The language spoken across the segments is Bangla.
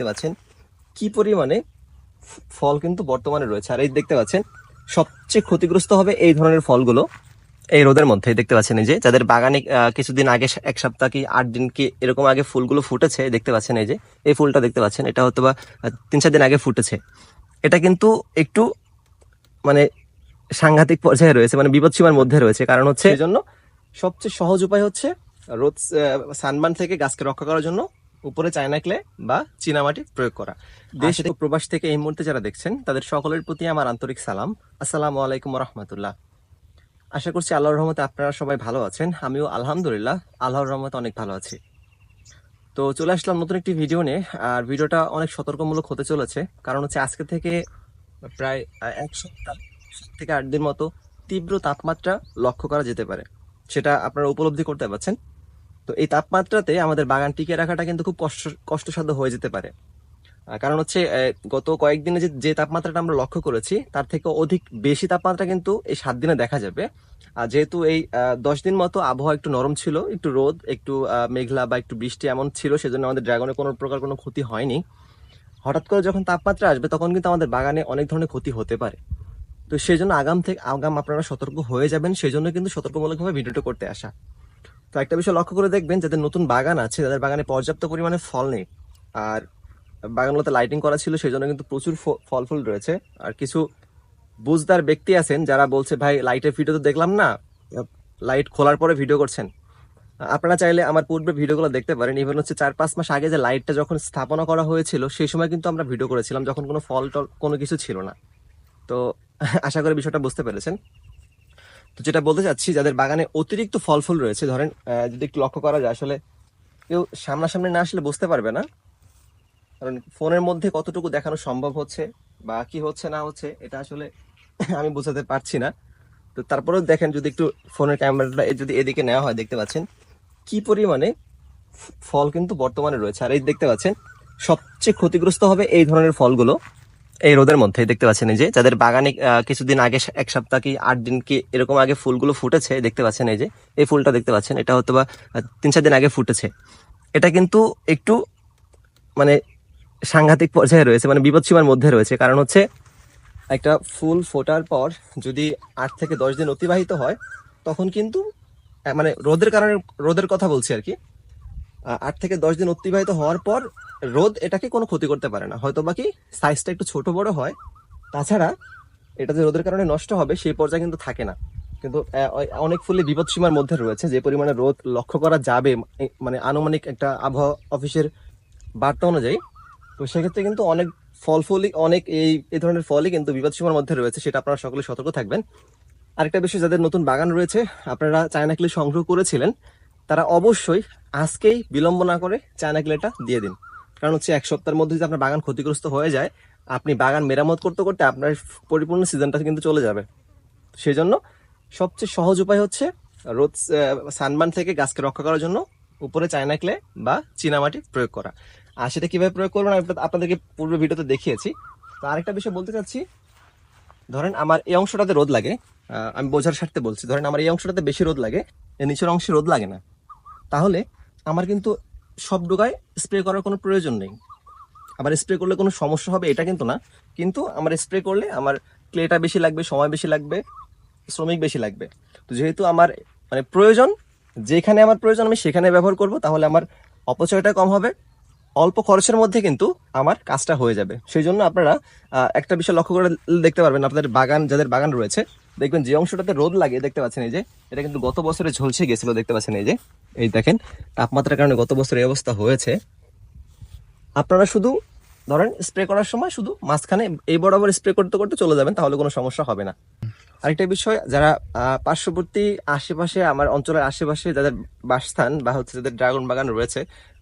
দেখতে পাচ্ছেন কি পরিমাণে ফল কিন্তু বর্তমানে রয়েছে। আর এই দেখতে পাচ্ছেন সবচেয়ে ক্ষতিগ্রস্ত হবে এই ধরনের ফলগুলো এই রোদের মধ্যে দেখতে পাচ্ছেন এই যে যাদের বাগানে কিছুদিন আগে এক সপ্তাহ কি আট দিন কি এরকম আগে ফুলগুলো ফুটেছে দেখতে পাচ্ছেন এই যে এই ফুলটা দেখতে পাচ্ছেন এটা হয়তো বা তিন চার দিন আগে ফুটেছে। এটা কিন্তু একটু মানে সাংঘাতিক পর্যায়ে রয়েছে মানে বিপদসীমার মধ্যে রয়েছে। কারণ হচ্ছে এই জন্য সবচেয়ে সহজ উপায় হচ্ছে রোদ সানবান থেকে গাছকে রক্ষা করার জন্য উপরে চায়না ক্লে বা চীনামাটি প্রয়োগ করা। দেশ থেকে প্রবাস থেকে এই মুহূর্তে যারা দেখছেন তাদের সকলের প্রতি আমার আন্তরিক সালাম। আসসালামু আলাইকুম রহমতুল্লাহ আশা করছি আল্লাহর রহমতে আপনারা সবাই ভালো আছেন। আমিও আলহামদুলিল্লাহ আল্লাহর রহমতে অনেক ভালো আছি। তো চলে আসলাম নতুন একটি ভিডিও নিয়ে। আর ভিডিওটা অনেক সতর্কমূলক হতে চলেছে। কারণ হচ্ছে আজকে থেকে প্রায় এক সপ্তাহ থেকে আট দিন মতো তীব্র তাপমাত্রা লক্ষ্য করা যেতে পারে। সেটা আপনারা উপলব্ধি করতে পারছেন। তো এই তাপমাত্রাতে আমাদের বাগান টিকে রাখাটা কিন্তু খুব কষ্ট, কষ্টসাধ্য হয়ে যেতে পারে। কারণ হচ্ছে গত কয়েকদিনে যে যে তাপমাত্রাটা আমরা লক্ষ্য করেছি, তার থেকে অধিক বেশি তাপমাত্রা কিন্তু এই সাত দিনে দেখা যাবে। আর যেহেতু এই দশ দিন মতো আবহাওয়া একটু নরম ছিল, একটু রোদ, একটু মেঘলা বা একটু বৃষ্টি এমন ছিল, সেজন্য আমাদের ড্রাগনের কোনো প্রকার কোনো ক্ষতি হয়নি। হঠাৎ করে যখন তাপমাত্রা আসবে, তখন কিন্তু আমাদের বাগানে অনেক ধরনের ক্ষতি হতে পারে। তো সেই জন্য আগাম থেকে, আগাম আপনারা সতর্ক হয়ে যাবেন সেই জন্য কিন্তু সতর্কমূলকভাবে ভিডিওটা করতে আসা। তো একটা বিষয় লক্ষ্য করে দেখবেন, যাদের নতুন বাগান আছে যাদের বাগানে পর্যাপ্ত পরিমাণে ফল নেই। আর বাগানগুলোতে লাইটিং করা ছিল সেই জন্য কিন্তু প্রচুর ফল ফুল রয়েছে। আর কিছু বুঝদার ব্যক্তি আছেন, যারা বলছে, ভাই লাইটের ভিডিও তো দেখলাম না। লাইট খোলার পরে ভিডিও করছেন। আপনারা চাইলে আমার পূর্বে ভিডিওগুলো দেখতে পারেন। ইভেন হচ্ছে চার পাঁচ মাস আগে যে লাইটটা যখন স্থাপনা করা হয়েছিল, সেই সময় কিন্তু আমরা ভিডিও করেছিলাম, যখন কোনো ফল টল কোনো কিছু ছিল না। তো, আশা করি বিষয়টা বুঝতে পেরেছেন। তো যেটা বলতে চাচ্ছি, যাদের বাগানে অতিরিক্ত ফল ফুল রয়েছে, ধরেন যদি একটু লক্ষ্য করা যায়, আসলে কেউ সামনাসামনি না আসলে বুঝতে পারবে না। কারণ ফোনের মধ্যে কতটুকু দেখানো সম্ভব হচ্ছে বা কি হচ্ছে, না হচ্ছে, এটা আসলে আমি বোঝাতে পারছি না। তো তারপরেও দেখেন, যদি একটু ফোনের ক্যামেরাটা যদি এদিকে নেওয়া হয়, দেখতে পাচ্ছেন, কি পরিমাণে ফল কিন্তু বর্তমানে রয়েছে। আর এই দেখতে পাচ্ছেন, সবচেয়ে ক্ষতিগ্রস্ত হবে এই ধরনের ফলগুলো। এই রোদের মধ্যে দেখতে পাচ্ছেন এই যে, যাদের বাগানে কিছুদিন আগে এক সপ্তাহ কি আট দিন কি এরকম আগে ফুলগুলো ফুটেছে, দেখতে পাচ্ছেন এই যে, এই ফুলটা দেখতে পাচ্ছেন, এটা হয়তো বা তিন চার দিন আগে ফুটেছে। এটা কিন্তু একটু মানে সাংঘাতিক পর্যায়ে রয়েছে মানে বিপদসীমার মধ্যে রয়েছে, কারণ হচ্ছে একটা ফুল ফোটার পর যদি আট থেকে দশ দিন অতিবাহিত হয়, তখন কিন্তু মানে রোদের কারণে, রোদের কথা বলছি আর কি আট থেকে দশ দিন অতিবাহিত হওয়ার পর রোদ এটাকে কোনো ক্ষতি করতে পারে না। হয়তো বাকি সাইজটা একটু ছোট বড় হয়। তাছাড়া এটা যে রোদের কারণে নষ্ট হবে, সেই পর্যায়ে কিন্তু থাকে না। কিন্তু অনেক ফুলই বিপদসীমার মধ্যে রয়েছে। যে পরিমাণে রোদ লক্ষ্য করা যাবে মানে আনুমানিক একটা আবহাওয়া অফিসের বার্তা অনুযায়ী, তো সেক্ষেত্রে কিন্তু অনেক ফল ফুলই, অনেক এই এই ধরনের ফলই কিন্তু বিপদসীমার মধ্যে রয়েছে, সেটা আপনারা সকলে সতর্ক থাকবেন। আরেকটা বিষয়, যাদের নতুন বাগান রয়েছে, আপনারা চায়না কিলি সংগ্রহ করেছিলেন তারা অবশ্যই আজকেই বিলম্ব না করে চায়না কিলিটা দিয়ে দিন। কারণ হচ্ছে এক সপ্তাহের মধ্যে যদি আপনার বাগান ক্ষতিগ্রস্ত হয়ে যায়, আপনি বাগান মেরামত করতে করতে আপনার পরিপূর্ণ সিজনটা কিন্তু চলে যাবে। সেই জন্য সবচেয়ে সহজ উপায় হচ্ছে রোদ সানবান থেকে গাছকে রক্ষা করার জন্য উপরে চায়না ক্লে বা চীনামাটি প্রয়োগ করা। আর সেটা কীভাবে প্রয়োগ করবেন আমি আপনাদেরকে পূর্ব ভিডিওতে দেখিয়েছি। তো আরেকটা বিষয় বলতে চাচ্ছি, ধরেন আমার এই অংশটাতে রোদ লাগে আমি বোঝার স্বার্থে বলছি, ধরেন আমার এই অংশটাতে বেশি রোদ লাগে, এর নিচের অংশে রোদ লাগে না। তাহলে আমার কিন্তু সব ডোগায় স্প্রে করার কোনো প্রয়োজন নেই। আবার স্প্রে করলে কোনো সমস্যা হবে এটা কিন্তু না। কিন্তু আমার স্প্রে করলে আমার ক্লেটা বেশি লাগবে, সময় বেশি লাগবে, শ্রমিক বেশি লাগবে। তো যেহেতু আমার মানে প্রয়োজন, যেখানে আমার প্রয়োজন আমি সেখানে ব্যবহার করব, তাহলে আমার অপচয়টা কম হবে। অল্প খরচের মধ্যে কিন্তু আমার কাজটা হয়ে যাবে। সেই জন্য আপনারা একটা বিষয় লক্ষ্য করে দেখতে পারবেন, আপনাদের বাগান, যাদের বাগান রয়েছে দেখবেন যে অংশটাতে রোদ লাগে দেখতে পাচ্ছেন এই যে, এটা কিন্তু গত বছরে ঝলসে গেছিল দেখতে পাচ্ছেন এই যে, এই দেখেন, তাপমাত্রার কারণে গত বছর এই অবস্থা হয়েছে। আপনারা শুধু, ধরেন স্প্রে করার সময় শুধু মাঝখানে এই বরাবর স্প্রে করতে করতে চলে যাবেন, তাহলে কোনো সমস্যা হবে না। আরেকটা বিষয়, যারা পার্শ্ববর্তী আশেপাশে, আমার অঞ্চলের আশেপাশে যাদের বাসস্থান বা হচ্ছে যাদের ড্রাগন বাগান রয়েছে,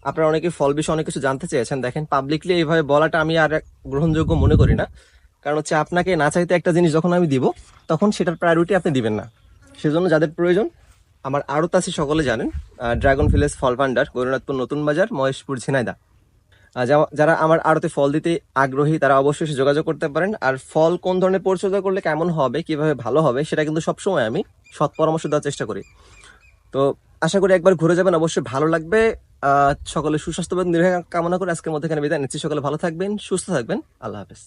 আপনারা অনেকে ফল বিষয়ে অনেক কিছু জানতে চেয়েছেন। দেখেন পাবলিকলি এইভাবে বলাটা আমি আর গ্রহণযোগ্য মনে করি না। কারণ হচ্ছে আপনাকে না চাইতে একটা জিনিস যখন আমি দিব, তখন সেটার প্রায়োরিটি আপনি দিবেন না। সেজন্য যাদের প্রয়োজন, আমার আরও তাছি সকলে জানেন ড্রাগন ভিলেজ ফল ভান্ডার গৌরনাথপুর নতুন বাজার, মহেশপুর ঝিনাইদা। যারা আমার আড়তে ফল দিতে আগ্রহী, তারা অবশ্যই যোগাযোগ করতে পারেন। আর ফল কোন ধরনের পরিচর্যা করলে কেমন হবে, কীভাবে ভালো হবে, সেটা কিন্তু সবসময় আমি সৎ পরামর্শ দেওয়ার চেষ্টা করি। তো আশা করি একবার ঘুরে যাবেন, অবশ্যই ভালো লাগবে। সকলে সুস্বাস্থ্য এবং কামনা করে আজকের মধ্যে এখানে বিদায় নিচ্ছি। সকলে ভালো থাকবেন, সুস্থ থাকবেন। আল্লাহ হাফেজ।